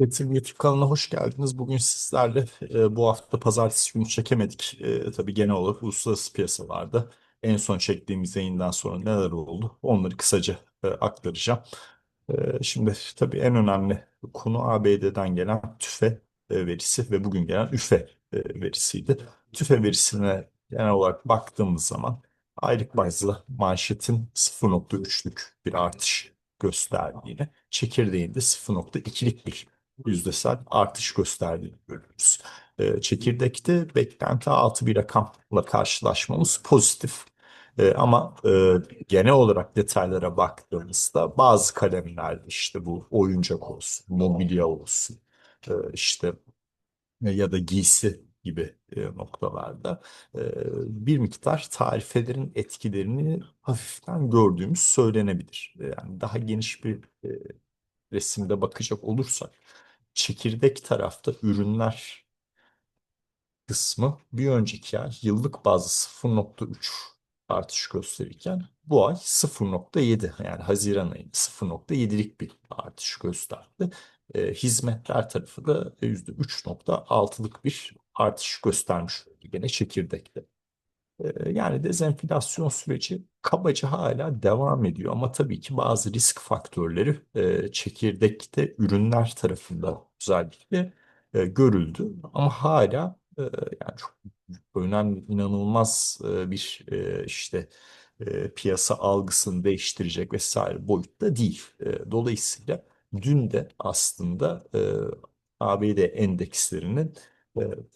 Getir YouTube kanalına hoş geldiniz. Bugün sizlerle e, bu hafta pazartesi günü çekemedik. E, tabii genel olarak uluslararası piyasalarda en son çektiğimiz yayından sonra neler oldu onları kısaca e, aktaracağım. E, şimdi tabii en önemli konu ABD'den gelen TÜFE e, verisi ve bugün gelen üfe e, verisiydi. TÜFE verisine genel olarak baktığımız zaman aylık bazlı manşetin 0.3'lük bir artış gösterdiğini, çekirdeğinde 0.2'lik bir yüzdesel artış gösterdiğini görüyoruz. E, çekirdekte beklenti altı bir rakamla karşılaşmamız pozitif. E, ama e, genel olarak detaylara baktığımızda bazı kalemlerde işte bu oyuncak olsun, mobilya olsun, e, işte e, ya da giysi gibi e, noktalarda e, bir miktar tarifelerin etkilerini hafiften gördüğümüz söylenebilir. Yani daha geniş bir e, resimde bakacak olursak çekirdek tarafta ürünler kısmı bir önceki ay yıllık bazı 0.3 artış gösterirken bu ay 0.7 yani Haziran ayında 0.7'lik bir artış gösterdi. E, hizmetler tarafı da %3.6'lık bir artış göstermiş oldu gene çekirdekte. Yani dezenflasyon süreci kabaca hala devam ediyor ama tabii ki bazı risk faktörleri çekirdekte ürünler tarafından özellikle görüldü ama hala yani çok önemli, inanılmaz bir işte piyasa algısını değiştirecek vesaire boyutta değil. Dolayısıyla dün de aslında ABD endekslerinin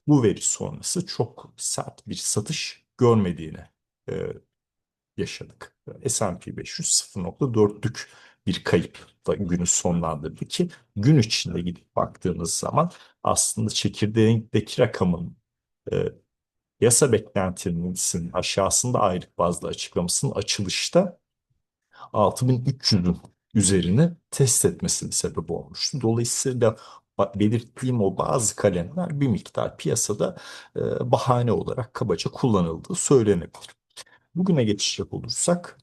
bu veri sonrası çok sert bir satış görmediğini e, yaşadık. S&P 500 0.4'lük bir kayıpla günü sonlandırdı ki gün içinde gidip baktığınız zaman aslında çekirdeğindeki rakamın e, yasa beklentisinin aşağısında aylık bazda açıklamasının açılışta 6300'ün üzerine test etmesine sebep olmuştu. Dolayısıyla belirttiğim o bazı kalemler bir miktar piyasada e, bahane olarak kabaca kullanıldığı söylenebilir. Bugüne geçecek olursak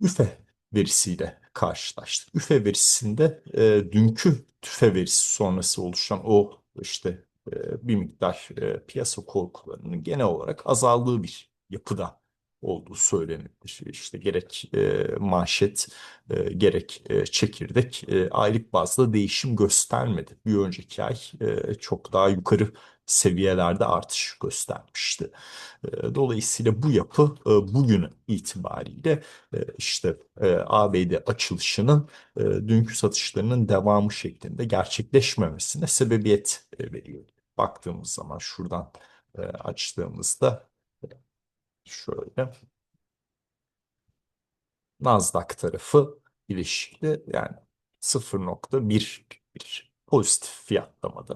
üfe verisiyle karşılaştık. Üfe verisinde e, dünkü tüfe verisi sonrası oluşan o işte e, bir miktar e, piyasa korkularının genel olarak azaldığı bir yapıda olduğu söylenebilir. İşte gerek e, manşet e, gerek e, çekirdek e, aylık bazda değişim göstermedi. Bir önceki ay e, çok daha yukarı seviyelerde artış göstermişti. E, Dolayısıyla bu yapı e, bugün itibariyle e, işte e, ABD açılışının dünkü satışlarının devamı şeklinde gerçekleşmemesine sebebiyet veriyor. Baktığımız zaman şuradan açtığımızda şöyle Nasdaq tarafı ilişkili yani 0.1 bir pozitif fiyatlamada.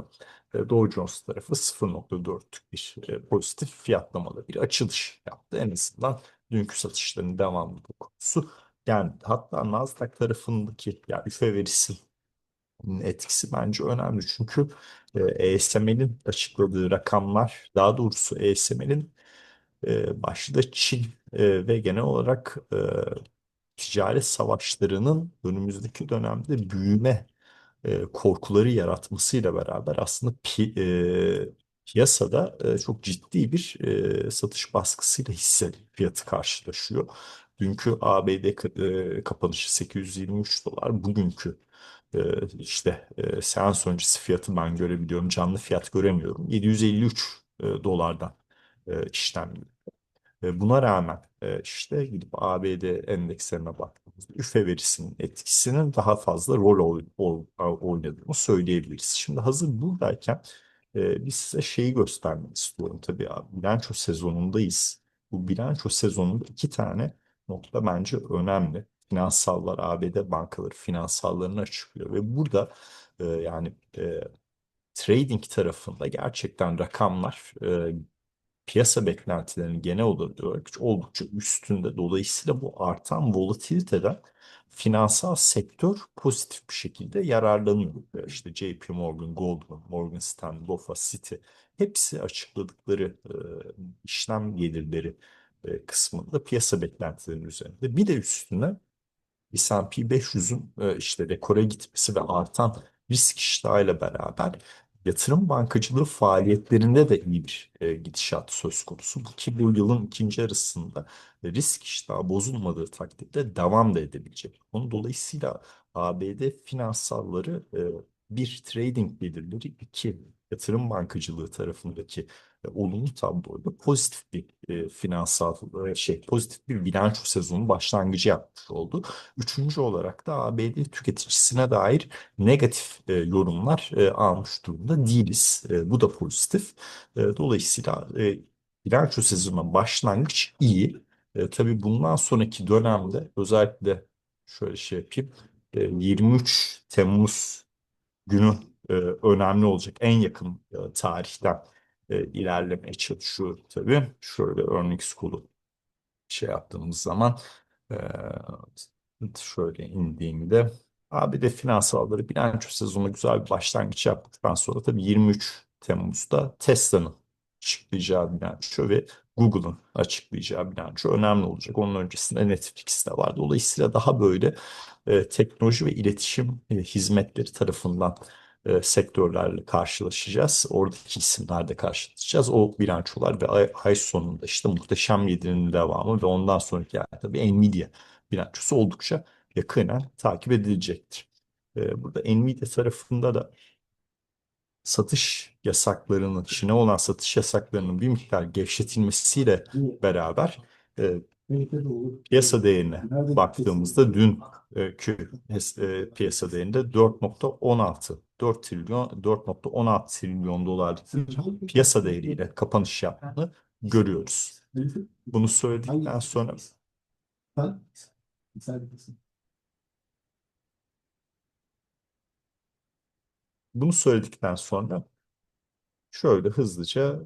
E, Dow Jones tarafı 0.4'lük bir e, pozitif fiyatlamada bir açılış yaptı. En azından dünkü satışların devamlı konusu. Yani hatta Nasdaq tarafındaki yani üfe verisi etkisi bence önemli. Çünkü ESM'nin açıkladığı rakamlar, daha doğrusu ESM'nin e, başta Çin e, ve genel olarak e, ticaret savaşlarının önümüzdeki dönemde büyüme e, korkuları yaratmasıyla beraber aslında pi- e, piyasada e, çok ciddi bir e, satış baskısıyla hisse fiyatı karşılaşıyor. Dünkü ABD e, kapanışı 823 dolar, bugünkü e, işte e, seans öncesi fiyatı ben görebiliyorum, canlı fiyat göremiyorum. 753 e, dolardan e, işlem ve buna rağmen e, işte gidip ABD endekslerine baktığımızda üfe verisinin etkisinin daha fazla rol oy- ol- oynadığını söyleyebiliriz. Şimdi hazır buradayken e, biz size şeyi göstermek istiyorum. Tabii abi, bilanço sezonundayız. Bu bilanço sezonunda iki tane nokta bence önemli. Finansallar, ABD bankaları finansallarını açıklıyor ve burada e, yani trading tarafında gerçekten rakamlar e, piyasa beklentilerinin genel olarak oldukça üstünde. Dolayısıyla bu artan volatiliteden finansal sektör pozitif bir şekilde yararlanıyor. İşte JP Morgan, Goldman, Morgan Stanley, BofA, Citi hepsi açıkladıkları e, işlem gelirleri e, kısmında piyasa beklentilerinin üzerinde. Bir de üstüne S&P 500'ün e, işte rekora gitmesi ve artan risk iştahıyla beraber yatırım bankacılığı faaliyetlerinde de iyi bir e, gidişat söz konusu. Bu ki bu yılın ikinci yarısında risk iştahı bozulmadığı takdirde devam da edebilecek. Onun dolayısıyla ABD finansalları e, bir trading gelirleri, iki yatırım bankacılığı tarafındaki olumlu tabloyla pozitif bir e, finansal e, şey, pozitif bir bilanço sezonu başlangıcı yapmış oldu. Üçüncü olarak da ABD tüketicisine dair negatif e, yorumlar e, almış durumda değiliz. E, bu da pozitif. E, dolayısıyla e, bilanço sezonuna başlangıç iyi. E, tabii bundan sonraki dönemde özellikle şöyle şey yapayım. E, 23 Temmuz günü e, önemli olacak. En yakın e, tarihten e, ilerlemeye çalışıyor tabii. Şöyle örnek skolu şey yaptığımız zaman e, şöyle indiğimde ABD finansalları bilanço sezonu güzel bir başlangıç yaptıktan sonra tabii 23 Temmuz'da Tesla'nın açıklayacağı bilanço ve Google'ın açıklayacağı bilanço önemli olacak. Onun öncesinde Netflix de var. Dolayısıyla daha böyle e, teknoloji ve iletişim e, hizmetleri tarafından e, sektörlerle karşılaşacağız. Oradaki isimlerle karşılaşacağız. O bilançolar ve ay, ay sonunda işte muhteşem yedinin devamı ve ondan sonraki yani tabii Nvidia bilançosu oldukça yakinen takip edilecektir. E, burada Nvidia tarafında da satış yasaklarının, Çin'e olan satış yasaklarının bir miktar gevşetilmesiyle beraber e, piyasa değerine baktığımızda dün e, e, piyasa değerinde 4.16 4 trilyon 4.16 trilyon dolarlık bir piyasa değeriyle kapanış yaptığını görüyoruz. Bunu söyledikten sonra bunu söyledikten sonra şöyle hızlıca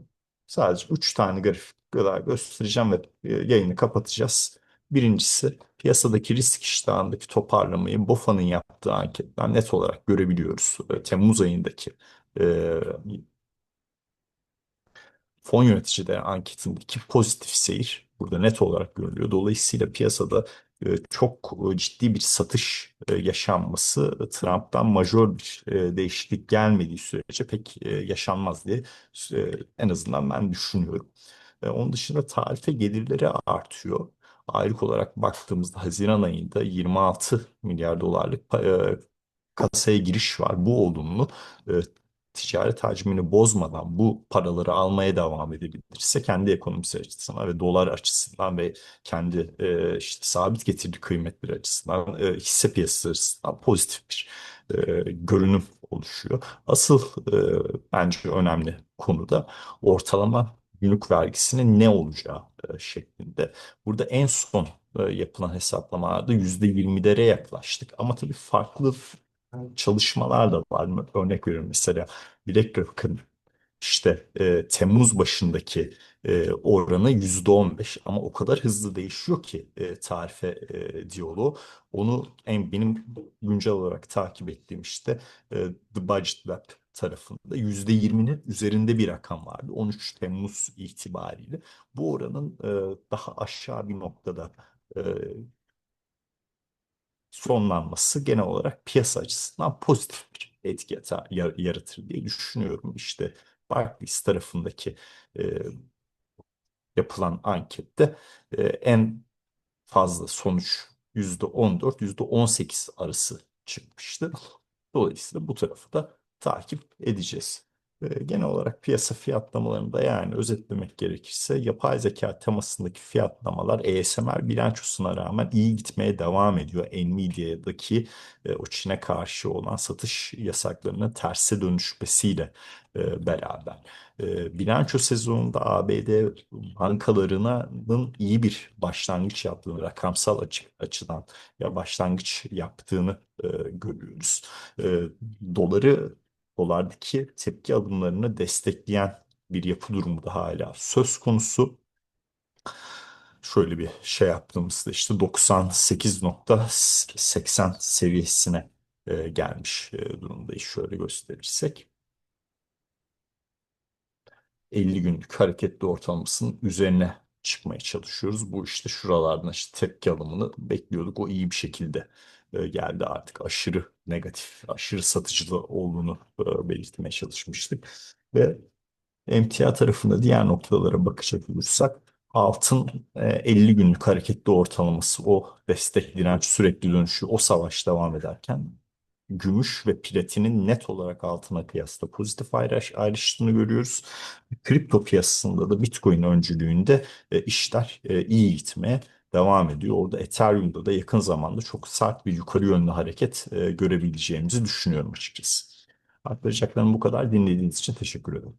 sadece 3 tane grafik göstereceğim ve e, yayını kapatacağız. Birincisi piyasadaki risk iştahındaki toparlamayı BOFA'nın yaptığı anketten net olarak görebiliyoruz. E, Temmuz ayındaki e, fon yöneticileri anketindeki pozitif seyir burada net olarak görülüyor. Dolayısıyla piyasada e, çok ciddi bir satış yaşanması Trump'tan majör bir değişiklik gelmediği sürece pek yaşanmaz diye en azından ben düşünüyorum. Onun dışında tarife gelirleri artıyor. Aylık olarak baktığımızda Haziran ayında 26 milyar dolarlık kasaya giriş var. Bu olumlu ticaret hacmini bozmadan bu paraları almaya devam edebilirse kendi ekonomisi açısından ve dolar açısından ve kendi e, işte sabit getirdi kıymetleri açısından e, hisse piyasası açısından pozitif bir e, görünüm oluşuyor. Asıl e, bence önemli konu da ortalama günlük vergisinin ne olacağı e, şeklinde. Burada en son e, yapılan hesaplamalarda %20'lere yaklaştık ama tabii farklı çalışmalar da var. Örnek veriyorum mesela BlackRock'ın işte e, Temmuz başındaki e, oranı yüzde on beş ama o kadar hızlı değişiyor ki e, tarife e, diyaloğu. Onu en benim güncel olarak takip ettiğim işte e, The Budget Lab tarafında yüzde yirminin üzerinde bir rakam vardı 13 Temmuz itibariyle. Bu oranın e, daha aşağı bir noktada e, sonlanması genel olarak piyasa açısından pozitif bir etki yaratır diye düşünüyorum. İşte Barclays tarafındaki e, yapılan ankette e, en fazla sonuç %14, %18 arası çıkmıştı. Dolayısıyla bu tarafı da takip edeceğiz. E, genel olarak piyasa fiyatlamalarında yani özetlemek gerekirse yapay zeka temasındaki fiyatlamalar ASML bilançosuna rağmen iyi gitmeye devam ediyor. Nvidia'daki e, o Çin'e karşı olan satış yasaklarının terse dönüşmesiyle e, beraber. E, bilanço sezonunda ABD bankalarının iyi bir başlangıç yaptığını, rakamsal açı, açıdan ya başlangıç yaptığını görüyoruz. Doları dolardaki tepki alımlarını destekleyen bir yapı durumu da hala söz konusu. Şöyle bir şey yaptığımızda işte 98.80 seviyesine e, gelmiş e, durumdayız. Şöyle gösterirsek. 50 günlük hareketli ortalamasının üzerine çıkmaya çalışıyoruz. Bu işte şuralardan işte tepki alımını bekliyorduk. O iyi bir şekilde geldi artık aşırı negatif, aşırı satıcılı olduğunu e, belirtmeye çalışmıştık. Ve emtia tarafında diğer noktalara bakacak olursak altın e, 50 günlük hareketli ortalaması o destek direnç sürekli dönüşü o savaş devam ederken gümüş ve platinin net olarak altına kıyasla pozitif ayrış, ayrıştığını görüyoruz. Kripto piyasasında da Bitcoin öncülüğünde e, işler e, iyi gitmeye devam ediyor. Orada Ethereum'da da yakın zamanda çok sert bir yukarı yönlü hareket e, görebileceğimizi düşünüyorum açıkçası. Aktaracaklarım bu kadar. Dinlediğiniz için teşekkür ederim.